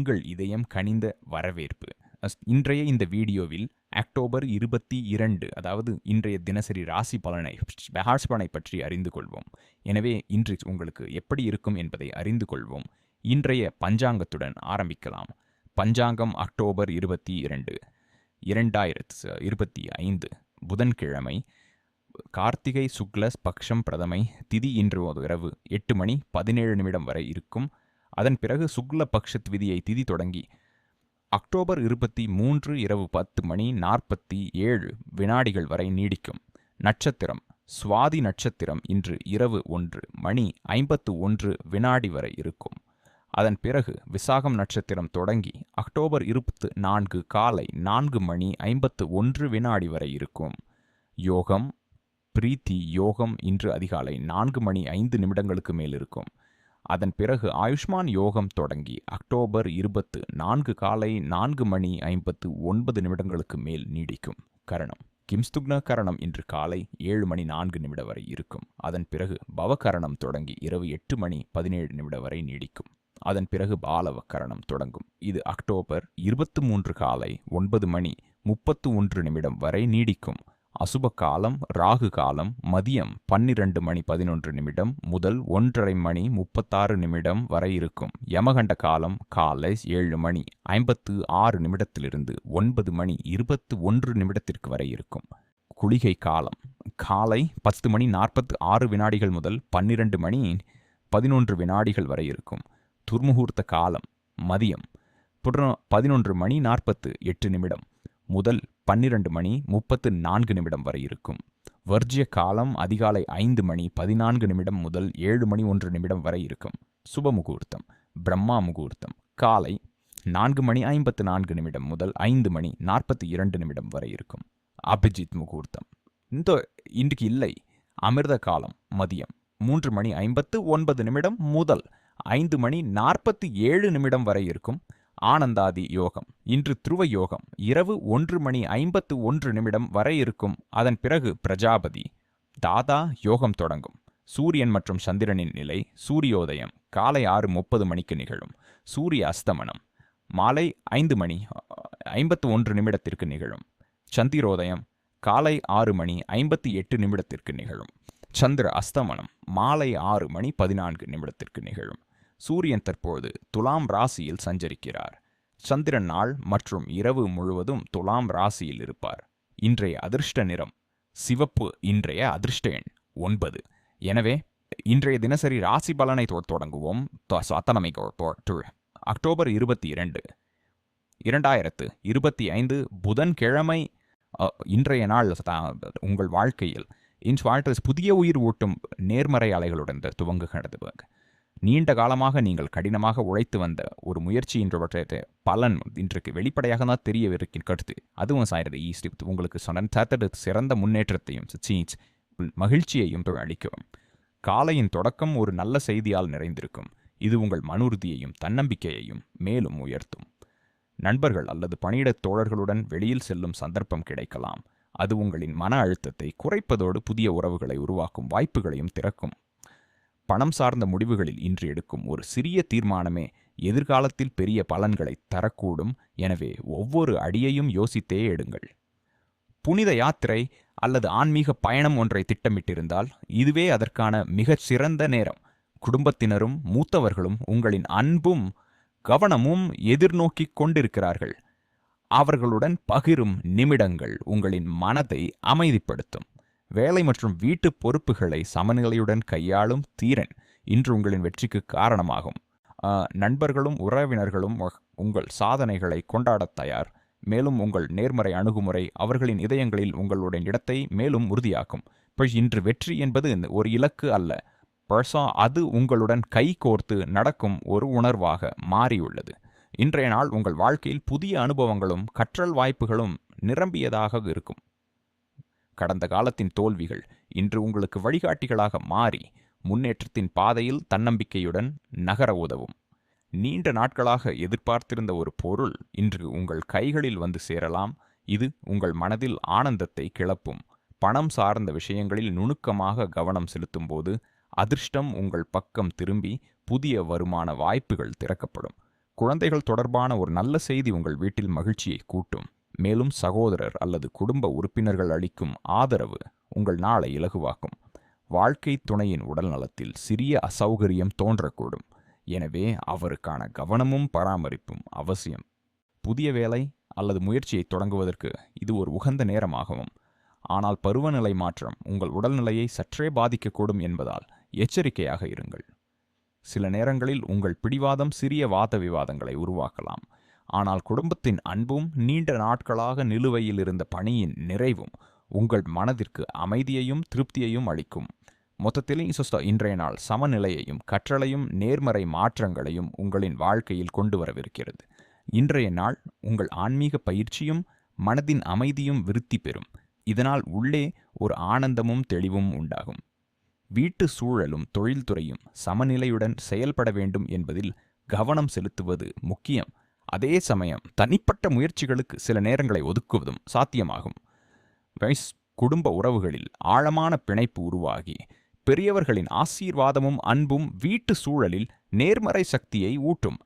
உங்கள் இதயம் கனிந்த வரவேற்பு. இன்றைய இந்த வீடியோவில் அக்டோபர் இருபத்தி இரண்டு அதாவது இன்றைய தினசரி ராசி பலனை ராசி பலனை பற்றி அறிந்து கொள்வோம். எனவே இன்று உங்களுக்கு எப்படி இருக்கும் என்பதை அறிந்து கொள்வோம். இன்றைய பஞ்சாங்கத்துடன் ஆரம்பிக்கலாம். பஞ்சாங்கம் அக்டோபர் இருபத்தி இரண்டு இரண்டாயிரத்து இருபத்தி ஐந்து புதன்கிழமை கார்த்திகை சுக்லஸ் பக்ஷம் பிரதமை திதி இன்று இரவு எட்டு மணி பதினேழு நிமிடம் வரை இருக்கும் அதன் பிறகு சுக்ல பக்ஷத் விதியை திதி தொடங்கி. அக்டோபர் இருபத்தி மூன்று இரவு பத்து மணி நாற்பத்தி ஏழு வினாடிகள் வரை நீடிக்கும். நட்சத்திரம் சுவாதி நட்சத்திரம் இன்று இரவு ஒன்று மணி ஐம்பத்து ஒன்று வினாடி வரை இருக்கும். அதன் பிறகு விசாகம் நட்சத்திரம் தொடங்கி அக்டோபர் இருபத்து நான்கு காலை நான்கு மணி ஐம்பத்து ஒன்று வினாடி வரை இருக்கும். யோகம் பிரீத்தி யோகம் இன்று அதிகாலை நான்கு மணி ஐந்து நிமிடங்களுக்கு மேல் இருக்கும். அதன் பிறகு ஆயுஷ்மான் யோகம் தொடங்கி அக்டோபர் இருபத்து நான்கு காலை நான்கு மணி ஐம்பத்து ஒன்பது நிமிடங்களுக்கு மேல் நீடிக்கும் கரணம். கிம்ஸ்துக்ன கரணம் இன்று காலை ஏழு மணி நான்கு நிமிடம் வரை இருக்கும். அதன் பிறகு பவகரணம் தொடங்கி இரவு எட்டு மணி பதினேழு நிமிடம் வரை நீடிக்கும். அதன் பிறகு பாலவக்கரணம் கரணம் தொடங்கும். இது அக்டோபர் இருபத்து மூன்று காலை ஒன்பது மணி முப்பத்து ஒன்று நிமிடம் வரை நீடிக்கும். அசுப காலம் ராகு காலம் மதியம் பன்னிரண்டு மணி பதினொன்று நிமிடம் முதல் ஒன்றரை மணி முப்பத்தாறு நிமிடம் வரை இருக்கும். யமகண்ட காலம் காலை ஏழு மணி ஐம்பத்து ஆறு நிமிடத்திலிருந்து ஒன்பது மணி இருபத்து ஒன்று நிமிடத்திற்கு வரை இருக்கும். குளிகை காலம் காலை பத்து மணி நாற்பத்து ஆறு வினாடிகள் முதல் பன்னிரண்டு மணி பதினொன்று வினாடிகள் வரை இருக்கும். துர்முகூர்த்த காலம் மதியம் புற- பதினொன்று மணி நாற்பத்து எட்டு நிமிடம் முதல் பன்னிரண்டு மணி முப்பத்து நான்கு நிமிடம் வரை இருக்கும். வர்ஜிய காலம் அதிகாலை ஐந்து மணி பதினான்கு நிமிடம் முதல் ஏழு மணி ஒன்று நிமிடம் வரை இருக்கும். சுப முகூர்த்தம் பிரம்மா முகூர்த்தம் காலை நான்கு மணி ஐம்பத்து நான்கு நிமிடம் முதல் ஐந்து மணி நாற்பத்தி இரண்டு நிமிடம் வரை இருக்கும். அபிஜித் முகூர்த்தம். இந்த இன்றைக்கு இல்லை. அமிர்த காலம் மதியம் மூன்று மணி ஐம்பத்து ஒன்பது நிமிடம் முதல் ஐந்து மணி நாற்பத்தி ஏழு நிமிடம் வரை இருக்கும். ஆனந்தாதி யோகம். இன்று துருவ யோகம். இரவு ஒன்று மணி ஐம்பத்து ஒன்று நிமிடம் வரை இருக்கும். அதன் பிறகு பிரஜாபதி. தாதா யோகம் தொடங்கும். சூரியன் மற்றும் சந்திரனின் நிலை சூரியோதயம். காலை ஆறு முப்பது மணிக்கு நிகழும். சூரிய அஸ்தமனம். மாலை ஐந்து மணி ஐம்பத்து ஒன்று நிமிடத்திற்கு நிகழும். சந்திரோதயம். காலை ஆறு மணி ஐம்பத்தி எட்டு நிமிடத்திற்கு நிகழும். சந்திர அஸ்தமனம். மாலை ஆறு மணி பதினான்கு நிமிடத்திற்கு நிகழும். சூரியன் தற்போது துலாம் ராசியில் சஞ்சரிக்கிறார். சந்திரன் நாள் மற்றும் இரவு முழுவதும் துலாம் ராசியில் இருப்பார். இன்றைய அதிர்ஷ்ட நிறம் சிவப்பு இன்றைய அதிர்ஷ்ட எண் ஒன்பது. எனவே இன்றைய தினசரி ராசி பலனை தொடங்குவோம். தொ- சத்தனமை அக்டோபர் இருபத்தி இரண்டு இரண்டாயிரத்து இருபத்தி ஐந்து புதன்கிழமை இன்றைய நாள் உங்கள் வாழ்க்கையில். இன் வாழ்க்கை புதிய உயிர் ஊட்டும் நேர்மறை அலைகளுடன் துவங்குகிறது. நீண்ட காலமாக நீங்கள் கடினமாக உழைத்து வந்த ஒரு முயற்சி என்ற பலன் இன்றைக்கு வெளிப்படையாக தான் தெரிய இருக்கின் கருத்து. அதுவும் சாயிரது ஈஸ்ட் உங்களுக்கு சொன்ன சிறந்த முன்னேற்றத்தையும் சீச் மகிழ்ச்சியையும் அளிக்கும். காலையின் தொடக்கம் ஒரு நல்ல செய்தியால் நிறைந்திருக்கும். இது உங்கள் மனுறுதியையும் தன்னம்பிக்கையையும் மேலும் உயர்த்தும். நண்பர்கள் அல்லது பணியிடத் தோழர்களுடன் வெளியில் செல்லும் சந்தர்ப்பம் கிடைக்கலாம். அது உங்களின் மன அழுத்தத்தை குறைப்பதோடு புதிய உறவுகளை உருவாக்கும் வாய்ப்புகளையும் திறக்கும். பணம் சார்ந்த முடிவுகளில் இன்று எடுக்கும் ஒரு சிறிய தீர்மானமே எதிர்காலத்தில் பெரிய பலன்களை தரக்கூடும். எனவே ஒவ்வொரு அடியையும் யோசித்தே எடுங்கள். புனித யாத்திரை அல்லது ஆன்மீக பயணம் ஒன்றை திட்டமிட்டிருந்தால் இதுவே அதற்கான மிகச் சிறந்த நேரம். குடும்பத்தினரும் மூத்தவர்களும் உங்களின் அன்பும் கவனமும் எதிர்நோக்கிக் கொண்டிருக்கிறார்கள். அவர்களுடன் பகிரும் நிமிடங்கள் உங்களின் மனதை அமைதிப்படுத்தும். வேலை மற்றும் வீட்டு பொறுப்புகளை சமநிலையுடன் கையாளும் தீரன் இன்று உங்களின் வெற்றிக்கு காரணமாகும். நண்பர்களும் உறவினர்களும் உங்கள் சாதனைகளை கொண்டாடத் தயார். மேலும் உங்கள் நேர்மறை அணுகுமுறை அவர்களின் இதயங்களில் உங்களுடைய இடத்தை மேலும் உறுதியாக்கும். இப்போ இன்று வெற்றி என்பது ஒரு இலக்கு அல்ல. பர்சா அது உங்களுடன் கை கோர்த்து நடக்கும் ஒரு உணர்வாக மாறியுள்ளது. இன்றைய நாள் உங்கள் வாழ்க்கையில் புதிய அனுபவங்களும் கற்றல் வாய்ப்புகளும் நிரம்பியதாக இருக்கும். கடந்த காலத்தின் தோல்விகள் இன்று உங்களுக்கு வழிகாட்டிகளாக மாறி முன்னேற்றத்தின் பாதையில் தன்னம்பிக்கையுடன் நகர உதவும். நீண்ட நாட்களாக எதிர்பார்த்திருந்த ஒரு பொருள் இன்று உங்கள் கைகளில் வந்து சேரலாம். இது உங்கள் மனதில் ஆனந்தத்தை கிளப்பும். பணம் சார்ந்த விஷயங்களில் நுணுக்கமாக கவனம் செலுத்தும்போது அதிர்ஷ்டம் உங்கள் பக்கம் திரும்பி புதிய வருமான வாய்ப்புகள் திறக்கப்படும். குழந்தைகள் தொடர்பான ஒரு நல்ல செய்தி உங்கள் வீட்டில் மகிழ்ச்சியை கூட்டும். மேலும் சகோதரர் அல்லது குடும்ப உறுப்பினர்கள் அளிக்கும் ஆதரவு உங்கள் நாளை இலகுவாக்கும். வாழ்க்கை துணையின் உடல் நலத்தில் சிறிய அசௌகரியம் தோன்றக்கூடும். எனவே அவருக்கான கவனமும் பராமரிப்பும் அவசியம். புதிய வேலை அல்லது முயற்சியை தொடங்குவதற்கு இது ஒரு உகந்த நேரமாகவும் ஆனால் பருவநிலை மாற்றம் உங்கள் உடல்நிலையை சற்றே பாதிக்கக்கூடும் என்பதால் எச்சரிக்கையாக இருங்கள். சில நேரங்களில் உங்கள் பிடிவாதம் சிறிய வாத விவாதங்களை உருவாக்கலாம். ஆனால் குடும்பத்தின் அன்பும் நீண்ட நாட்களாக நிலுவையில் இருந்த பணியின் நிறைவும் உங்கள் மனதிற்கு அமைதியையும் திருப்தியையும் அளிக்கும். மொத்தத்தில் இசோஸ்டா இன்றைய நாள் சமநிலையையும் கற்றலையும் நேர்மறை மாற்றங்களையும் உங்களின் வாழ்க்கையில் கொண்டு வரவிருக்கிறது. இன்றைய நாள் உங்கள் ஆன்மீக பயிற்சியும் மனதின் அமைதியும் விருத்தி பெறும். இதனால் உள்ளே ஒரு ஆனந்தமும் தெளிவும் உண்டாகும். வீட்டு சூழலும் தொழில்துறையும் சமநிலையுடன் செயல்பட வேண்டும் என்பதில் கவனம் செலுத்துவது முக்கியம். அதே சமயம் தனிப்பட்ட முயற்சிகளுக்கு சில நேரங்களை ஒதுக்குவதும் சாத்தியமாகும். வைஸ் குடும்ப உறவுகளில் ஆழமான பிணைப்பு உருவாகி பெரியவர்களின் ஆசீர்வாதமும் அன்பும் வீட்டு சூழலில் நேர்மறை சக்தியை ஊட்டும்.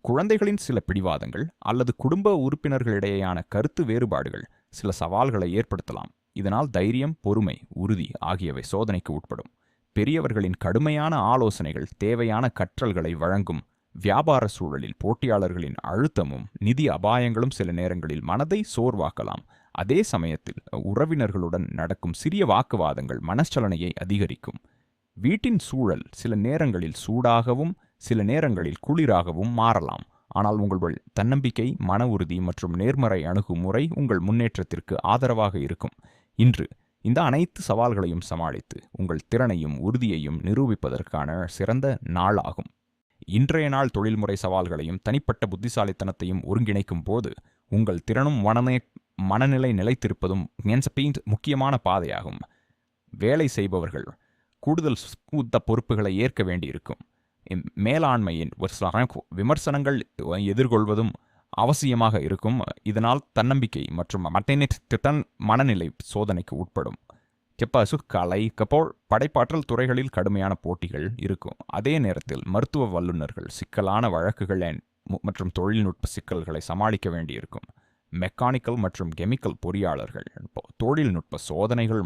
குழந்தைகளின் சில பிடிவாதங்கள் அல்லது குடும்ப உறுப்பினர்களிடையேயான கருத்து வேறுபாடுகள் சில சவால்களை ஏற்படுத்தலாம். இதனால் தைரியம் பொறுமை உறுதி ஆகியவை சோதனைக்கு உட்படும். பெரியவர்களின் கடுமையான ஆலோசனைகள் தேவையான கற்றல்களை வழங்கும் வியாபார சூழலில் போட்டியாளர்களின் அழுத்தமும் நிதி அபாயங்களும் சில நேரங்களில் மனதை சோர்வாக்கலாம். அதே சமயத்தில் உறவினர்களுடன் நடக்கும் சிறிய வாக்குவாதங்கள் மனச்சலனையை அதிகரிக்கும். வீட்டின் சூழல் சில நேரங்களில் சூடாகவும் சில நேரங்களில் குளிராகவும் மாறலாம். ஆனால் உங்கள் தன்னம்பிக்கை மன உறுதி மற்றும் நேர்மறை அணுகுமுறை உங்கள் முன்னேற்றத்திற்கு ஆதரவாக இருக்கும். இன்று இந்த அனைத்து சவால்களையும் சமாளித்து உங்கள் திறனையும் உறுதியையும் நிரூபிப்பதற்கான சிறந்த நாளாகும். இன்றைய நாள் தொழில்முறை சவால்களையும் தனிப்பட்ட புத்திசாலித்தனத்தையும் ஒருங்கிணைக்கும் போது உங்கள் திறனும் மனநே மனநிலை நிலைத்திருப்பதும் முக்கியமான பாதையாகும். வேலை செய்பவர்கள் கூடுதல் பொறுப்புகளை ஏற்க வேண்டியிருக்கும். மேலாண்மையின் ஒரு சில விமர்சனங்கள் எதிர்கொள்வதும் அவசியமாக இருக்கும். இதனால் தன்னம்பிக்கை மற்றும் திட்டன் மனநிலை சோதனைக்கு உட்படும். செப்பாசு கலை கப்போல் படைப்பாற்றல் துறைகளில் கடுமையான போட்டிகள் இருக்கும். அதே நேரத்தில் மருத்துவ வல்லுநர்கள் சிக்கலான வழக்குகள் மற்றும் தொழில்நுட்ப சிக்கல்களை சமாளிக்க வேண்டியிருக்கும். மெக்கானிக்கல் மற்றும் கெமிக்கல் பொறியாளர்கள் தொழில்நுட்ப சோதனைகள்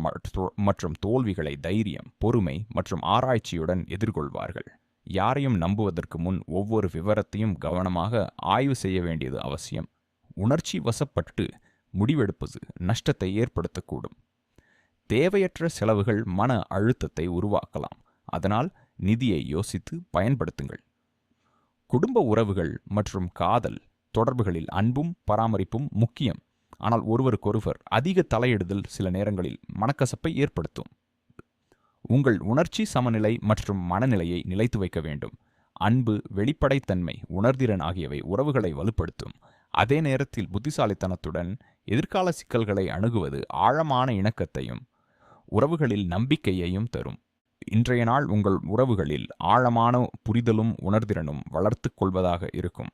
மற்றும் தோல்விகளை தைரியம் பொறுமை மற்றும் ஆராய்ச்சியுடன் எதிர்கொள்வார்கள். யாரையும் நம்புவதற்கு முன் ஒவ்வொரு விவரத்தையும் கவனமாக ஆய்வு செய்ய வேண்டியது அவசியம். உணர்ச்சி வசப்பட்டு முடிவெடுப்பது நஷ்டத்தை ஏற்படுத்தக்கூடும். தேவையற்ற செலவுகள் மன அழுத்தத்தை உருவாக்கலாம். அதனால் நிதியை யோசித்து பயன்படுத்துங்கள். குடும்ப உறவுகள் மற்றும் காதல் தொடர்புகளில் அன்பும் பராமரிப்பும் முக்கியம். ஆனால் ஒருவருக்கொருவர் அதிக தலையிடுதல் சில நேரங்களில் மனக்கசப்பை ஏற்படுத்தும். உங்கள் உணர்ச்சி சமநிலை மற்றும் மனநிலையை நிலைத்து வைக்க வேண்டும். அன்பு வெளிப்படைத்தன்மை உணர்திறன் ஆகியவை உறவுகளை வலுப்படுத்தும். அதே நேரத்தில் புத்திசாலித்தனத்துடன் எதிர்கால சிக்கல்களை அணுகுவது ஆழமான இணக்கத்தையும் உறவுகளில் நம்பிக்கையையும் தரும். இன்றைய நாள் உங்கள் உறவுகளில் ஆழமான புரிதலும் உணர்திறனும் வளர்த்து கொள்வதாக இருக்கும்.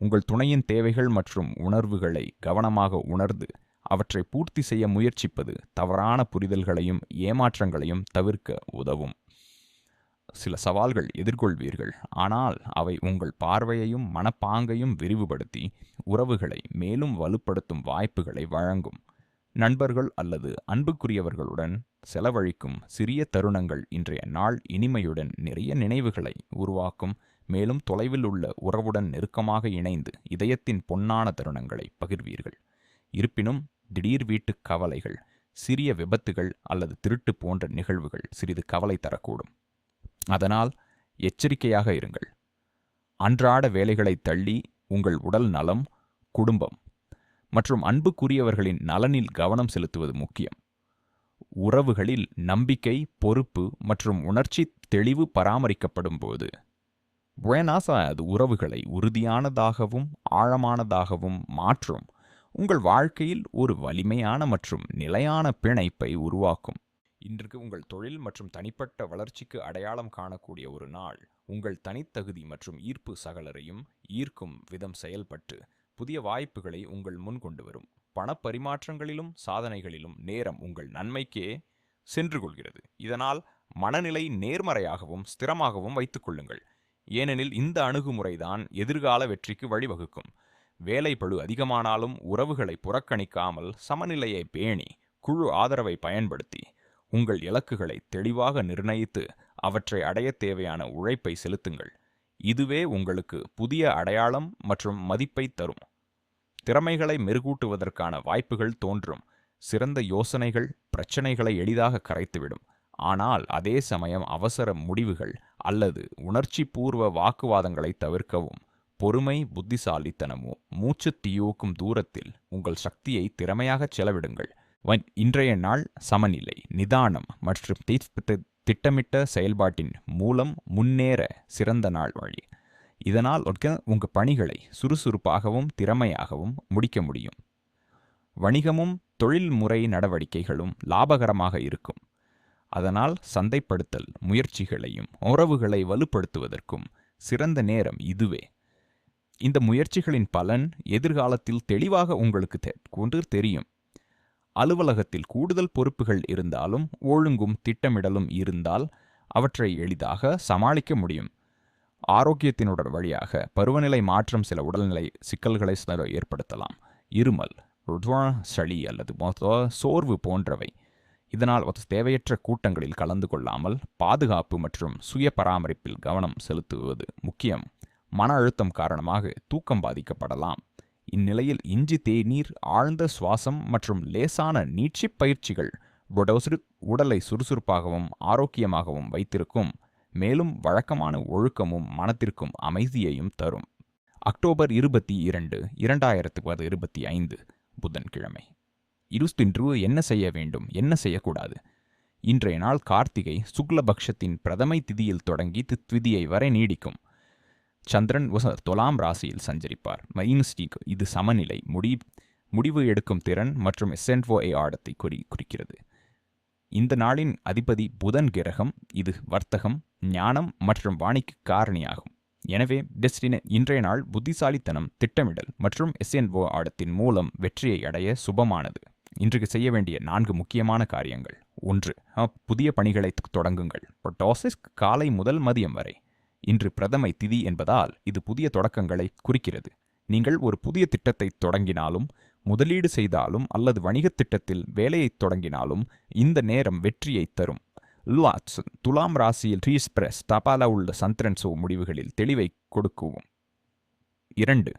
உங்கள் துணையின் தேவைகள் மற்றும் உணர்வுகளை கவனமாக உணர்ந்து அவற்றை பூர்த்தி செய்ய முயற்சிப்பது தவறான புரிதல்களையும் ஏமாற்றங்களையும் தவிர்க்க உதவும். சில சவால்கள் எதிர்கொள்வீர்கள். ஆனால் அவை உங்கள் பார்வையையும் மனப்பாங்கையும் விரிவுபடுத்தி உறவுகளை மேலும் வலுப்படுத்தும் வாய்ப்புகளை வழங்கும். நண்பர்கள் அல்லது அன்புக்குரியவர்களுடன் செலவழிக்கும் சிறிய தருணங்கள் இன்றைய நாள் இனிமையுடன் நிறைய நினைவுகளை உருவாக்கும். மேலும் தொலைவில் உள்ள உறவுடன் நெருக்கமாக இணைந்து இதயத்தின் பொன்னான தருணங்களை பகிர்வீர்கள். இருப்பினும் திடீர் வீட்டு கவலைகள் சிறிய விபத்துகள் அல்லது திருட்டு போன்ற நிகழ்வுகள் சிறிது கவலை தரக்கூடும். அதனால் எச்சரிக்கையாக இருங்கள். அன்றாட வேலைகளை தள்ளி உங்கள் உடல் நலம் குடும்பம் மற்றும் அன்புக்குரியவர்களின் நலனில் கவனம் செலுத்துவது முக்கியம். உறவுகளில் நம்பிக்கை பொறுப்பு மற்றும் உணர்ச்சி தெளிவு பராமரிக்கப்படும் போது புயனாசா அது உறவுகளை உறுதியானதாகவும் ஆழமானதாகவும் மாற்றும். உங்கள் வாழ்க்கையில் ஒரு வலிமையான மற்றும் நிலையான பிணைப்பை உருவாக்கும். இன்றைக்கு உங்கள் தொழில் மற்றும் தனிப்பட்ட வளர்ச்சிக்கு அடையாளம் காணக்கூடிய ஒரு நாள். உங்கள் தனித்தகுதி மற்றும் ஈர்ப்பு சகலரையும் ஈர்க்கும் விதம் செயல்பட்டு புதிய வாய்ப்புகளை உங்கள் முன் கொண்டு வரும். பணப்பரிமாற்றங்களிலும் சாதனைகளிலும் நேரம் உங்கள் நன்மைக்கே சென்று கொள்கிறது. இதனால் மனநிலை நேர்மறையாகவும் ஸ்திரமாகவும் வைத்துக் கொள்ளுங்கள். ஏனெனில் இந்த அணுகுமுறைதான் எதிர்கால வெற்றிக்கு வழிவகுக்கும். வேலை பழு அதிகமானாலும் உறவுகளை புறக்கணிக்காமல் சமநிலையை பேணி குழு ஆதரவை பயன்படுத்தி உங்கள் இலக்குகளை தெளிவாக நிர்ணயித்து அவற்றை அடையத் தேவையான உழைப்பை செலுத்துங்கள். இதுவே உங்களுக்கு புதிய அடையாளம் மற்றும் மதிப்பை தரும். திறமைகளை மெருகூட்டுவதற்கான வாய்ப்புகள் தோன்றும். சிறந்த யோசனைகள் பிரச்சனைகளை எளிதாக கரைத்துவிடும். ஆனால் அதே சமயம் அவசர முடிவுகள் அல்லது உணர்ச்சி பூர்வ வாக்குவாதங்களை தவிர்க்கவும். பொறுமை புத்திசாலித்தனமோ மூச்சு தீயோக்கும் தூரத்தில் உங்கள் சக்தியை திறமையாக செலவிடுங்கள். இன்றைய நாள் சமநிலை நிதானம் மற்றும் தி- திட்டமிட்ட செயல்பாட்டின் மூலம் முன்னேற சிறந்த நாள் வழி. இதனால் உங்கள் உங்க பணிகளை சுறுசுறுப்பாகவும் திறமையாகவும் முடிக்க முடியும். வணிகமும் தொழில்முறை நடவடிக்கைகளும் லாபகரமாக இருக்கும். அதனால் சந்தைப்படுத்தல் முயற்சிகளையும் உறவுகளை வலுப்படுத்துவதற்கும் சிறந்த நேரம் இதுவே. இந்த முயற்சிகளின் பலன் எதிர்காலத்தில் தெளிவாக உங்களுக்கு தெ- கொண்டு தெரியும். அலுவலகத்தில் கூடுதல் பொறுப்புகள் இருந்தாலும் ஒழுங்கும் திட்டமிடலும் இருந்தால் அவற்றை எளிதாக சமாளிக்க முடியும். ஆரோக்கியத்தினுடன் வழியாக பருவநிலை மாற்றம் சில உடல்நிலை சிக்கல்களை ஏற்படுத்தலாம். இருமல் ருத்வா சளி அல்லது மொத்த சோர்வு போன்றவை. இதனால் ஒரு தேவையற்ற கூட்டங்களில் கலந்து கொள்ளாமல் பாதுகாப்பு மற்றும் சுய பராமரிப்பில் கவனம் செலுத்துவது முக்கியம். மன அழுத்தம் காரணமாக தூக்கம் பாதிக்கப்படலாம். இந்நிலையில் இஞ்சி தேநீர் ஆழ்ந்த சுவாசம் மற்றும் லேசான நீட்சிப் பயிற்சிகள் புடோசு உடலை சுறுசுறுப்பாகவும் ஆரோக்கியமாகவும் வைத்திருக்கும். மேலும் வழக்கமான ஒழுக்கமும் மனத்திற்கும் அமைதியையும் தரும். அக்டோபர் இருபத்தி இரண்டு இரண்டாயிரத்து இருபத்தி ஐந்து புதன்கிழமை. இருஸ்தின்று என்ன செய்ய வேண்டும்? என்ன செய்யக்கூடாது? இன்றைய நாள் கார்த்திகை சுக்லபக்ஷத்தின் பிரதமை திதியில் தொடங்கி தித்விதியை வரை நீடிக்கும். சந்திரன் வச- துலாம் ராசியில் சஞ்சரிப்பார். மைன்ஸ்டீக் இது சமநிலை முடி முடிவு எடுக்கும் திறன் மற்றும் எசென்ட்வோ ஆடத்தை குறி குறிக்கிறது. இந்த நாளின் அதிபதி புதன் கிரகம் இது வர்த்தகம் ஞானம் மற்றும் வாணிக்கு காரணியாகும். எனவே டெஸ்டின இன்றைய நாள் புத்திசாலித்தனம் திட்டமிடல் மற்றும் எஸ்என்ஓ ஆடத்தின் மூலம் வெற்றியை அடைய சுபமானது. இன்றைக்கு செய்ய வேண்டிய நான்கு முக்கியமான காரியங்கள். ஒன்று புதிய பணிகளை தொடங்குங்கள். டோசிஸ் காலை முதல் மதியம் வரை. இன்று பிரதமை திதி என்பதால் இது புதிய தொடக்கங்களை குறிக்கிறது. நீங்கள் ஒரு புதிய திட்டத்தை தொடங்கினாலும் முதலீடு செய்தாலும் அல்லது வணிகத் திட்டத்தில் வேலையைத் தொடங்கினாலும் இந்த நேரம் வெற்றியை தரும். லாட்ஸ் துலாம் ராசியில் ரீஸ்பிரஸ் தபாலா உள்ள சந்திரன்சோ முடிவுகளில் தெளிவை கொடுக்கவும். இரண்டு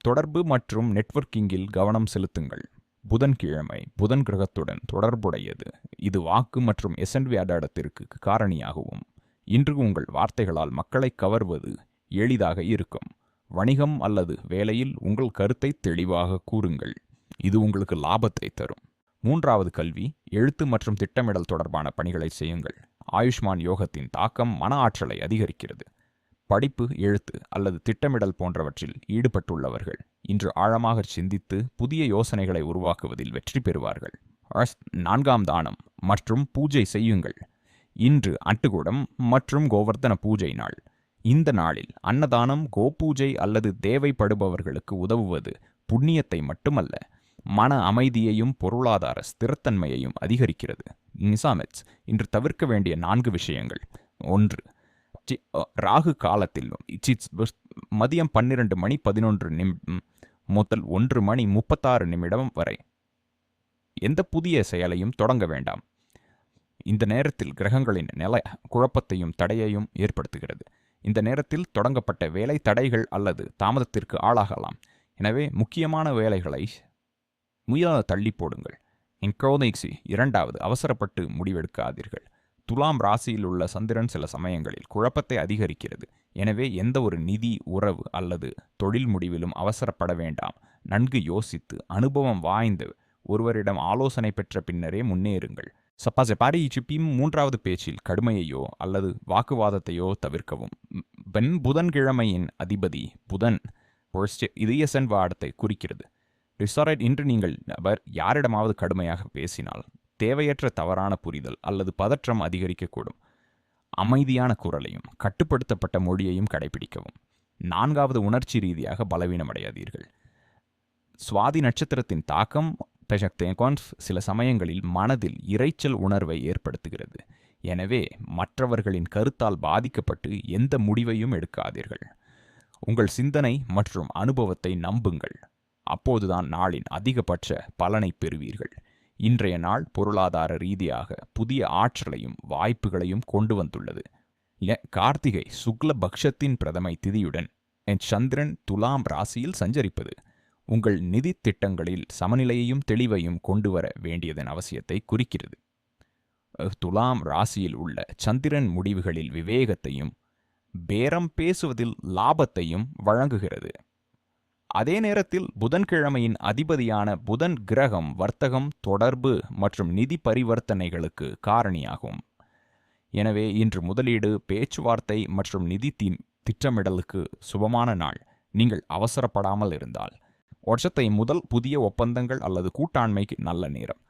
தொடர்பு மற்றும் நெட்வொர்க்கிங்கில் கவனம் செலுத்துங்கள். புதன்கிழமை புதன் கிரகத்துடன் தொடர்புடையது. இது வாக்கு மற்றும் எசன்வி அடாடத்திற்கு காரணியாகவும் இன்று உங்கள் வார்த்தைகளால் மக்களை கவர்வது எளிதாக இருக்கும். வணிகம் அல்லது வேலையில் உங்கள் கருத்தை தெளிவாக கூறுங்கள். இது உங்களுக்கு லாபத்தை தரும். மூன்றாவது கல்வி எழுத்து மற்றும் திட்டமிடல் தொடர்பான பணிகளை செய்யுங்கள். ஆயுஷ்மான் யோகத்தின் தாக்கம் மன ஆற்றலை அதிகரிக்கிறது. படிப்பு எழுத்து அல்லது திட்டமிடல் போன்றவற்றில் ஈடுபட்டுள்ளவர்கள் இன்று ஆழமாக சிந்தித்து புதிய யோசனைகளை உருவாக்குவதில் வெற்றி பெறுவார்கள். நான்காம் தானம் மற்றும் பூஜை செய்யுங்கள். இன்று அட்டுக்கூடம் மற்றும் கோவர்த்தன பூஜை நாள். இந்த நாளில் அன்னதானம் கோபூஜை அல்லது தேவைப்படுபவர்களுக்கு உதவுவது புண்ணியத்தை மட்டுமல்ல மன அமைதியையும் பொருளாதார ஸ்திரத்தன்மையையும் அதிகரிக்கிறது. நிசாமெட்ஸ் இன்று தவிர்க்க வேண்டிய நான்கு விஷயங்கள். ஒன்று ராகு காலத்தில் மதியம் பன்னிரண்டு மணி பதினொன்று நிமிடம் முதல் ஒன்று மணி முப்பத்தாறு நிமிடம் வரை. எந்த புதிய செயலையும் தொடங்க வேண்டாம். இந்த நேரத்தில் கிரகங்களின் நில குழப்பத்தையும் தடையையும் ஏற்படுத்துகிறது. இந்த நேரத்தில் தொடங்கப்பட்ட வேலை தடைகள் அல்லது தாமதத்திற்கு ஆளாகலாம். எனவே முக்கியமான வேலைகளை முயல தள்ளி போடுங்கள். இன்க்ரோனிக்ஸி இரண்டாவது அவசரப்பட்டு முடிவெடுக்காதீர்கள். துலாம் ராசியில் உள்ள சந்திரன் சில சமயங்களில் குழப்பத்தை அதிகரிக்கிறது. எனவே எந்த ஒரு நிதி உறவு அல்லது தொழில் முடிவிலும் அவசரப்பட வேண்டாம். நன்கு யோசித்து அனுபவம் வாய்ந்து ஒருவரிடம் ஆலோசனை பெற்ற பின்னரே முன்னேறுங்கள். சப்பாச பாரி சிப்பியும் மூன்றாவது பேச்சில் கடுமையையோ அல்லது வாக்குவாதத்தையோ தவிர்க்கவும். பெண் புதன்கிழமையின் அதிபதி புதன் பொர்ஸ்ட் இதயசன் வாடத்தை குறிக்கிறது. ரிசாரைட் இன்று நீங்கள் நபர் யாரிடமாவது கடுமையாக பேசினால் தேவையற்ற தவறான புரிதல் அல்லது பதற்றம் அதிகரிக்கக்கூடும். அமைதியான குரலையும் கட்டுப்படுத்தப்பட்ட மொழியையும் கடைபிடிக்கவும். நான்காவது உணர்ச்சி ரீதியாக பலவீனமடையாதீர்கள். சுவாதி நட்சத்திரத்தின் தாக்கம் பெஷக்தேகான்ஃப் சில சமயங்களில் மனதில் இரைச்சல் உணர்வை ஏற்படுத்துகிறது. எனவே மற்றவர்களின் கருத்தால் பாதிக்கப்பட்டு எந்த முடிவையும் எடுக்காதீர்கள். உங்கள் சிந்தனை மற்றும் அனுபவத்தை நம்புங்கள். அப்போதுதான் நாளின் அதிகபட்ச பலனை பெறுவீர்கள். இன்றைய நாள் பொருளாதார ரீதியாக புதிய ஆற்றலையும் வாய்ப்புகளையும் கொண்டு வந்துள்ளது. கார்த்திகை சுக்ல பக்ஷத்தின் பிரதமை திதியுடன் என் சந்திரன் துலாம் ராசியில் சஞ்சரிப்பது. உங்கள் நிதி திட்டங்களில் சமநிலையையும் தெளிவையும் கொண்டு வர வேண்டியதன் அவசியத்தை குறிக்கிறது. அஹ், துலாம் ராசியில் உள்ள சந்திரன் முடிவுகளில் விவேகத்தையும் பேரம் பேசுவதில் லாபத்தையும் வழங்குகிறது. அதே நேரத்தில் புதன்கிழமையின் அதிபதியான புதன் கிரகம் வர்த்தகம் தொடர்பு மற்றும் நிதி பரிவர்த்தனைகளுக்கு காரணியாகும். எனவே இன்று முதலீடு பேச்சுவார்த்தை மற்றும் நிதி திட்டமிடலுக்கு சுபமான நாள். நீங்கள் அவசரப்படாமல் இருந்தால் வருஷத்தை முதல் புதிய ஒப்பந்தங்கள் அல்லது கூட்டாண்மைக்கு நல்ல நேரம்.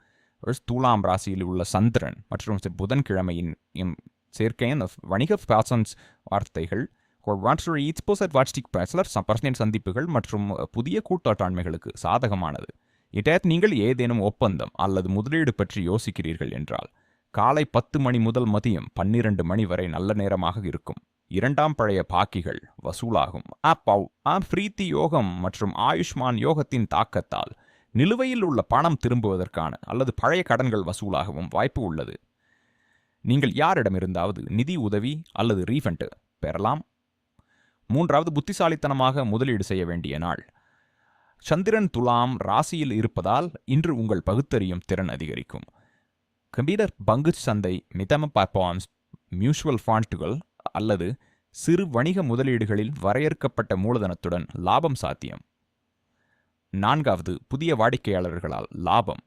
துலாம் ராசியில் உள்ள சந்திரன் மற்றும் புதன்கிழமையின் சேர்க்கையின் வணிக பாசன்ஸ் வார்த்தைகள் வாட்ஸ்டிக் பேசலர் சந்திப்புகள் மற்றும் புதிய கூட்டாட்டாண்மைகளுக்கு சாதகமானது. இடையத் நீங்கள் ஏதேனும் ஒப்பந்தம் அல்லது முதலீடு பற்றி யோசிக்கிறீர்கள் என்றால் காலை பத்து மணி முதல் மதியம் பன்னிரண்டு மணி வரை நல்ல நேரமாக இருக்கும். இரண்டாம் பழைய பாக்கிகள் வசூலாகும். அப்பவ் ஆ பிரீத்தி யோகம் மற்றும் ஆயுஷ்மான் யோகத்தின் தாக்கத்தால் நிலுவையில் உள்ள பணம் திரும்புவதற்கான அல்லது பழைய கடன்கள் வசூலாகவும் வாய்ப்பு உள்ளது. நீங்கள் யாரிடமிருந்தாவது நிதி உதவி அல்லது ரீஃபண்ட் பெறலாம். மூன்றாவது புத்திசாலித்தனமாக முதலீடு செய்ய வேண்டிய நாள். சந்திரன் துலாம் ராசியில் இருப்பதால் இன்று உங்கள் பகுத்தறியும் திறன் அதிகரிக்கும். கம்பீடர் பங்கு சந்தை மிதம பர்ஃபார்ம்ஸ் மியூச்சுவல் ஃபண்டுகள் அல்லது சிறு வணிக முதலீடுகளில் வரையறுக்கப்பட்ட மூலதனத்துடன் லாபம் சாத்தியம். நான்காவது புதிய வாடிக்கையாளர்களால் லாபம்.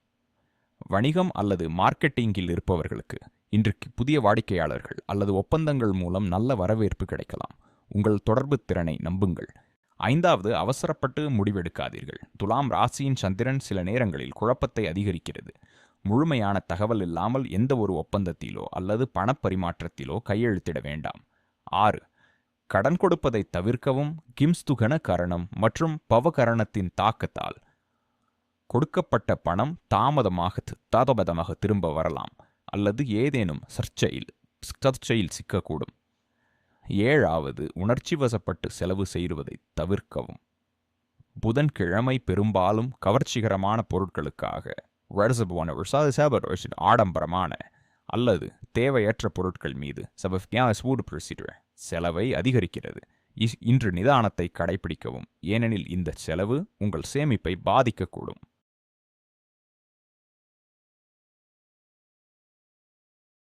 வணிகம் அல்லது மார்க்கெட்டிங்கில் இருப்பவர்களுக்கு இன்றைக்கு புதிய வாடிக்கையாளர்கள் அல்லது ஒப்பந்தங்கள் மூலம் நல்ல வரவேற்பு கிடைக்கலாம். உங்கள் தொடர்பு திறனை நம்புங்கள். ஐந்தாவது அவசரப்பட்டு முடிவெடுக்காதீர்கள். துலாம் ராசியின் சந்திரன் சில நேரங்களில் குழப்பத்தை அதிகரிக்கிறது. முழுமையான தகவல் இல்லாமல் எந்த ஒரு ஒப்பந்தத்திலோ அல்லது பணப்பரிமாற்றத்திலோ கையெழுத்திட வேண்டாம். ஆறு கடன் கொடுப்பதை தவிர்க்கவும் கிம்ஸ்துகன கரணம் மற்றும் பவகரணத்தின் தாக்கத்தால் கொடுக்கப்பட்ட பணம் தாமதமாக தாமதமாக திரும்ப வரலாம் அல்லது ஏதேனும் சர்ச்சையில் சர்ச்சையில் சிக்கக்கூடும். ஏழாவது உணர்ச்சி வசப்பட்டு செலவு செய்வதை தவிர்க்கவும். புதன்கிழமை பெரும்பாலும் கவர்ச்சிகரமான பொருட்களுக்காக ஆடம்பரமான அல்லது தேவையற்ற பொருட்கள் மீது செலவை அதிகரிக்கிறது. இன்று நிதானத்தை கடைபிடிக்கவும். ஏனெனில் இந்த செலவு உங்கள் சேமிப்பை பாதிக்கக்கூடும்.